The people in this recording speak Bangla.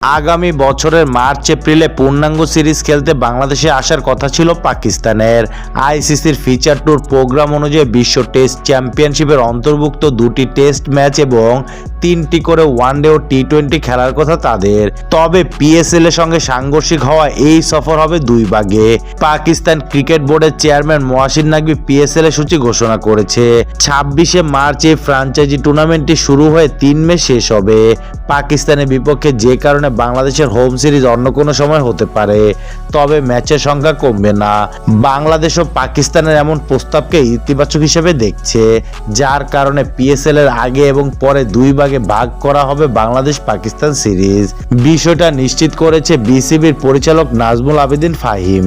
আগামী বছরের মার্চ, এপ্রিলে পূর্ণাঙ্গ সিরিজ খেলতে বাংলাদেশে আসার কথা ছিল পাকিস্তানের। আইসিসির ফিচার ট্যুর প্রোগ্রাম অনুযায়ী বিশ্ব টেস্ট চ্যাম্পিয়নশিপের অন্তর্ভুক্ত দুটি টেস্ট ম্যাচ এবং তিনটি করে ওয়ানডে ও টি টোয়েন্টি খেলার কথা তাদের। তবে পিএসএল এর সঙ্গে সাংঘর্ষিক হওয়া এই সফর হবে দুই ভাগে। পাকিস্তান ক্রিকেট বোর্ডের চেয়ারম্যান মোয়াসির নাকবি পিএসএল এর সূচি ঘোষণা করেছে। ছাব্বিশে মার্চ এই ফ্রাঞ্চাইজি টুর্নামেন্টটি শুরু হয়ে তিন মে শেষ হবে। পাকিস্তানের বিপক্ষে যে কারণে বাংলাদেশের হোম সিরিজ অন্য কোনো সময় হতে পারে, তবে ম্যাচের সংখ্যা কমবে না। বাংলাদেশ ও পাকিস্তানের এমন প্রস্তাবকে ইতিবাচক হিসেবে দেখছে, যার কারণে পিএসএল এর আগে এবং পরে দুই ভাগে ভাগ করা হবে বাংলাদেশ পাকিস্তান সিরিজ। বিষয়টা নিশ্চিত করেছে বিসিবির পরিচালক নাজমুল আবেদিন ফাহিম।